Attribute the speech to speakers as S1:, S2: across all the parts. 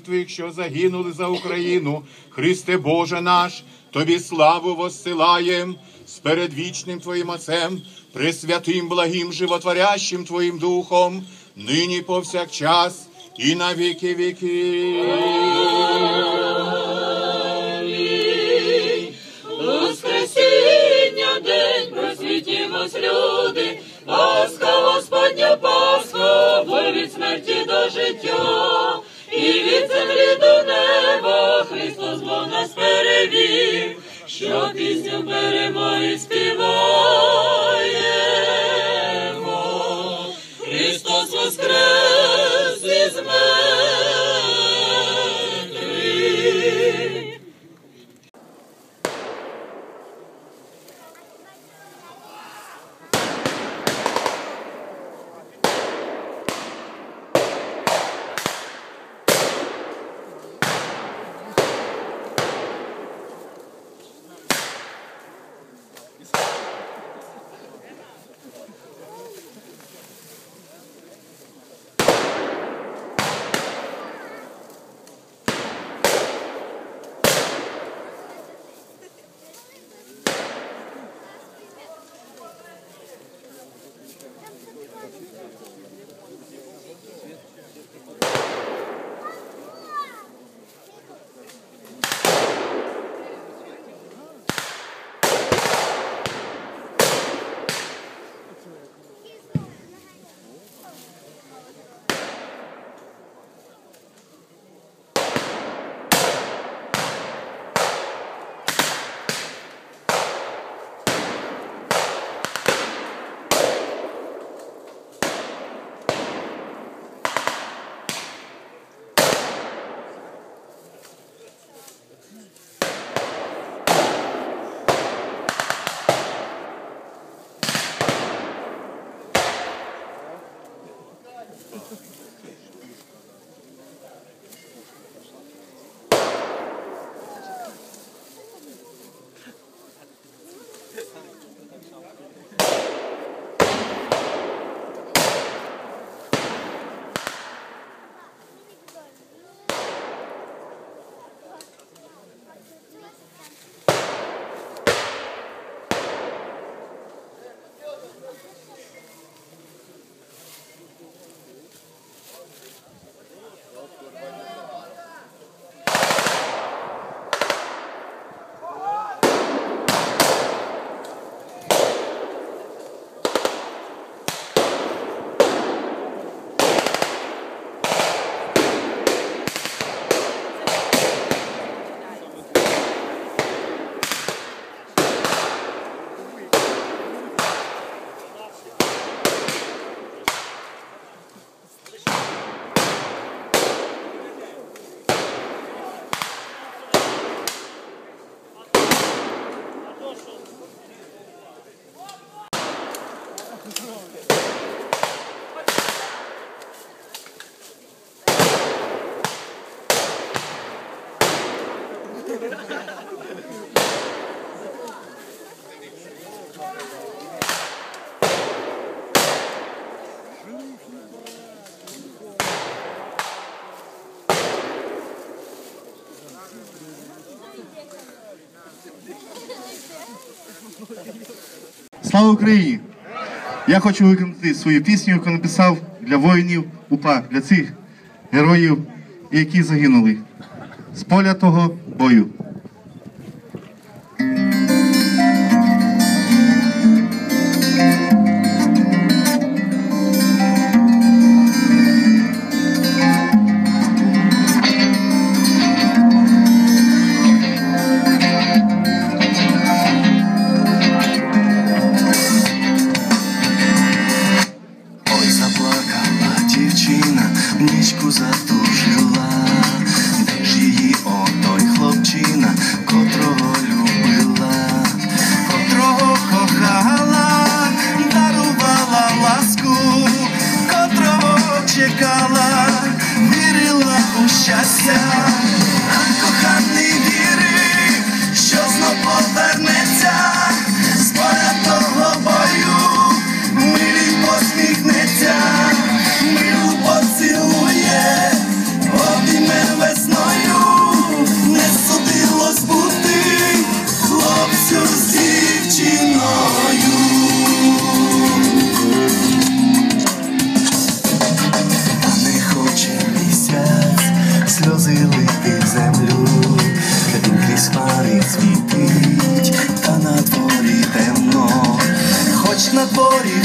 S1: Твоїх, що загинули за Україну, Христе Боже наш, Тобі славу воссилаєм з передвічним Твоїм Отцем, пресвятим, благим, животворящим Твоїм Духом, нині повсякчас і на віки віки.
S2: Воскресіння день просвітімось, люди, Пасха Господня Пасха, бо від смерті до життя, і від землі до неба Христос Бог нас перевів, що пісню беремо
S3: Слава Україні! Я хочу виконати свою пісню, яку написав для воїнів УПА, для цих героїв, які загинули з поля того бою.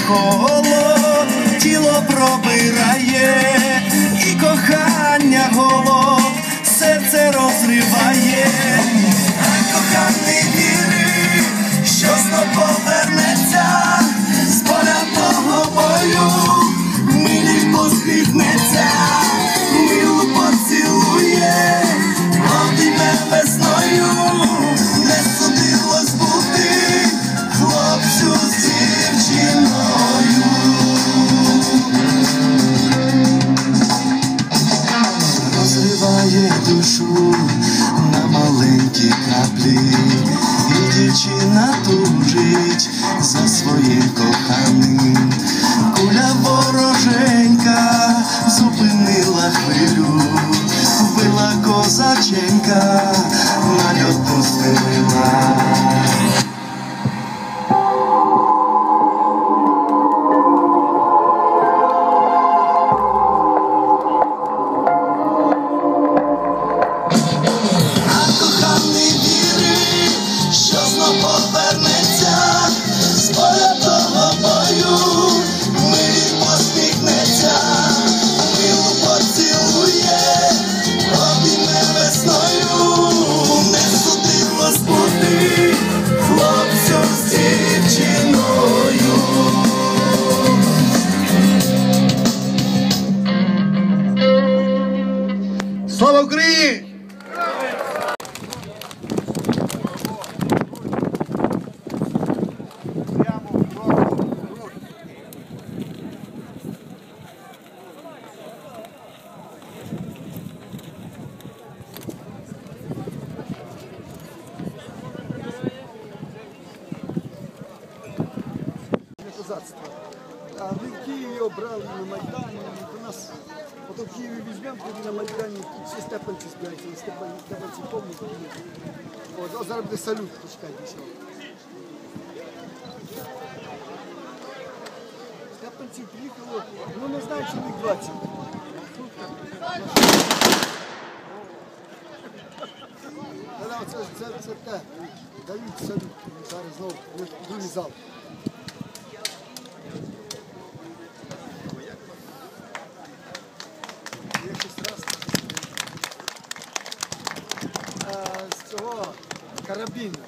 S4: Холод, тіло пробирає, і кохання голод, серце розриває, а коханий віри, що з повернеться
S5: see. А ми в Києві обрали на Майдані. У нас от в Києві візьмемо, тоді на Майдані всі степанці збираються, і степанці, степанці повні. От, а зараз буде салют, почекайте що. Степанців приїхало, ну не знаю, чоловік 20. Це, це, це те. Дають салют. Зараз знову другий. Карабіну.